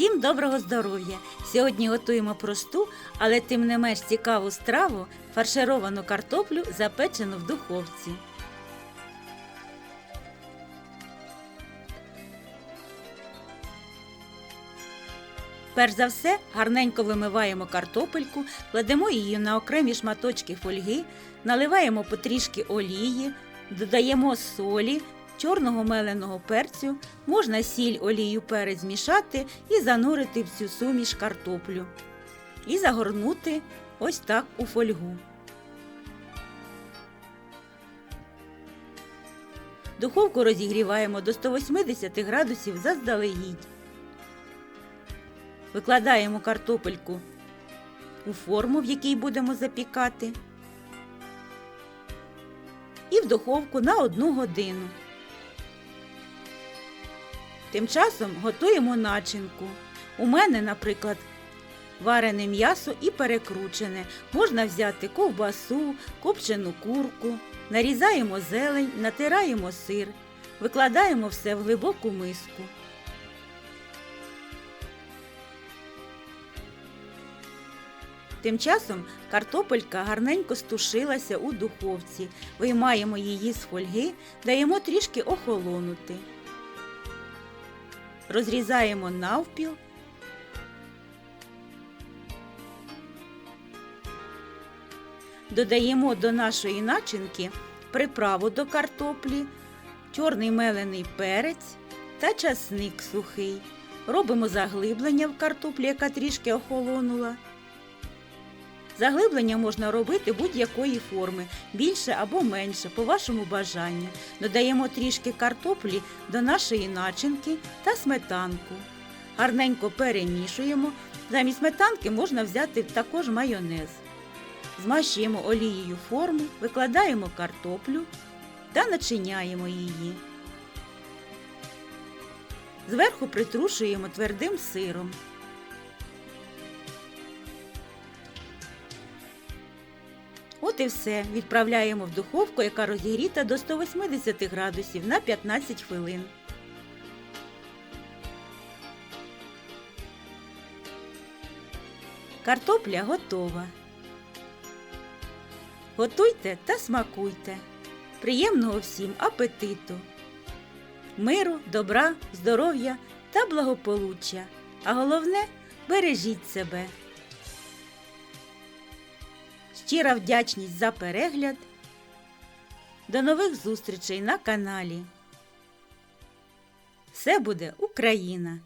Всім доброго здоров'я! Сьогодні готуємо просту, але тим не менш цікаву страву фаршировану картоплю, запечену в духовці. Перш за все, гарненько вимиваємо картопельку, кладемо її на окремі шматочки фольги, наливаємо потрішки олії, додаємо солі, чорного меленого перцю, можна сіль, олію, перець змішати і занурити в цю суміш картоплю. І загорнути ось так у фольгу. Духовку розігріваємо до 180 градусів заздалегідь. Викладаємо картопельку у форму, в якій будемо запікати, і в духовку на одну годину. Тим часом готуємо начинку. У мене, наприклад, варене м'ясо і перекручене. Можна взяти ковбасу, копчену курку, нарізаємо зелень, натираємо сир, викладаємо все в глибоку миску. Тим часом картопелька гарненько стушилася у духовці. Виймаємо її з фольги, даємо трішки охолонути. Розрізаємо навпіл. Додаємо до нашої начинки приправу до картоплі, чорний мелений перець та часник сухий. Робимо заглиблення в картоплі, яка трішки охолонула. Заглиблення можна робити будь-якої форми, більше або менше, по вашому бажанню. Додаємо трішки картоплі до нашої начинки та сметанку. Гарненько перемішуємо. Замість сметанки можна взяти також майонез. Змащуємо олією форму, викладаємо картоплю та начиняємо її. Зверху притрушуємо твердим сиром. От і все. Відправляємо в духовку, яка розігріта до 180 градусів на 15 хвилин. Картопля готова. Готуйте та смакуйте. Приємного всім апетиту, миру, добра, здоров'я та благополуччя. А головне бережіть себе. Щира вдячність за перегляд. До нових зустрічей на каналі. Все буде Україна!